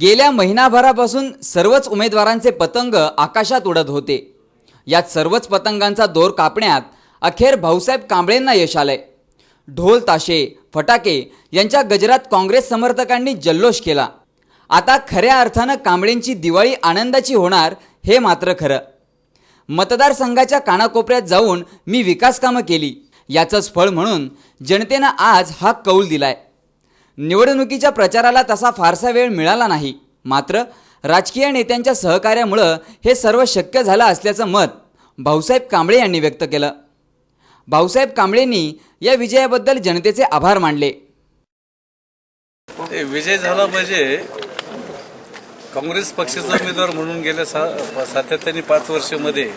गेल्या महिनाभरापासून सर्वच उमेदवारांचे पतंग आकाशात उडत होते. यात सर्वच पतंगांचा दोर कापण्यात अखेर भाऊसाहेब कांबळेंना यश आलंय. ढोल ताशे फटाके यांच्या गजरात काँग्रेस समर्थकांनी जल्लोष केला. आता खऱ्या अर्थानं कांबळेंची दिवाळी आनंदाची होणार हे मात्र खरं. मतदारसंघाच्या कानाकोपऱ्यात जाऊन मी विकास कामं केली. याचंच फळ म्हणून जनतेनं आज हा कौल दिलाय. निवडणुकीच्या प्रचाराला तसा फारसा वेळ मिळाला नाही. मात्र राजकीय नेत्यांच्या सहकार्यामुळं हे सर्व शक्य झालं असल्याचं मत भाऊसाहेब कांबळे यांनी व्यक्त केलं. भाऊसाहेब कांबळेंनी या विजयाबद्दल जनतेचे आभार मानले. ते विजय झाला म्हणजे काँग्रेस पक्षाचा उमेदवार म्हणून गेल्या सा सातत्याने पाच वर्षामध्ये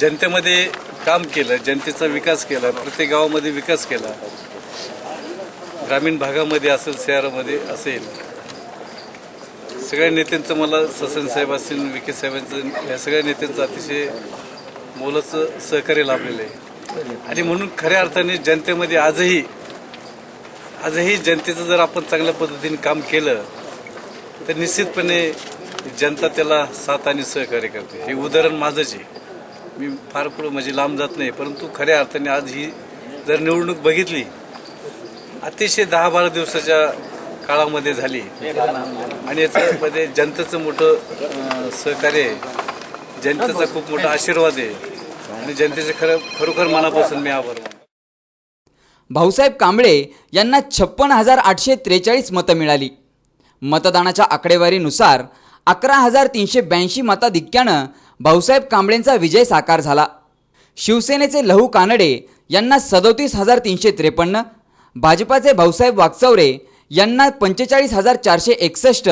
जनतेमध्ये काम केलं जनतेचा विकास केला प्रत्येक गावामध्ये विकास केला. ग्रामीण भागामध्ये असेल शहरामध्ये असेल सगळ्या नेत्यांचं मला ससन साहेब असतील विखे साहेबांचं या सगळ्या नेत्यांचं अतिशय मोलाचं सहकार्य लाभलेलं आहे. आणि म्हणून खऱ्या अर्थाने जनतेमध्ये आजही आजही जनतेचं जर आपण चांगल्या पद्धतीने काम केलं तर निश्चितपणे जनता त्याला साथ आणि सहकार्य करते. हे उदाहरण माझंच आहे. मी फार पुढं म्हणजे लांब जात नाही परंतु खऱ्या अर्थाने आज ही जर निवडणूक बघितली अतिशय दहा बारा दिवसाच्या काळामध्ये झाली. आणि याच्यामध्ये जनतेचं मोठं सहकार्य आहे. जनतेचा खूप मोठा आशीर्वाद आहे. आणि जनतेचे खरं खरोखर मनापासून मी आभार भाऊसाहेब कांबळे यांना छप्पन हजार आठशे त्रेचाळीस मतं मिळाली. मतदानाच्या आकडेवारीनुसार अकरा हजार तीनशे ब्याऐंशी मताधिक्यानं भाऊसाहेब कांबळेंचा विजय साकार झाला. शिवसेनेचे लहू कानडे यांना सदोतीस हजार तीनशे त्रेपन्न भाजपाचे भाऊसाहेब वागचौरे यांना पंचेचाळीस हजार चारशे एकसष्ट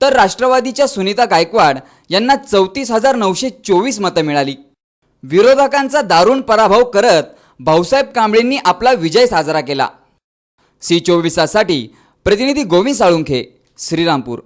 तर राष्ट्रवादीच्या सुनीता गायकवाड यांना चौतीस हजार नऊशे चोवीस मतं मिळाली. विरोधकांचा दारुण पराभव करत भाऊसाहेब कांबळेंनी आपला विजय साजरा केला. सी चोवीसासाठी प्रतिनिधी गोविंद साळुंखे श्रीरामपूर.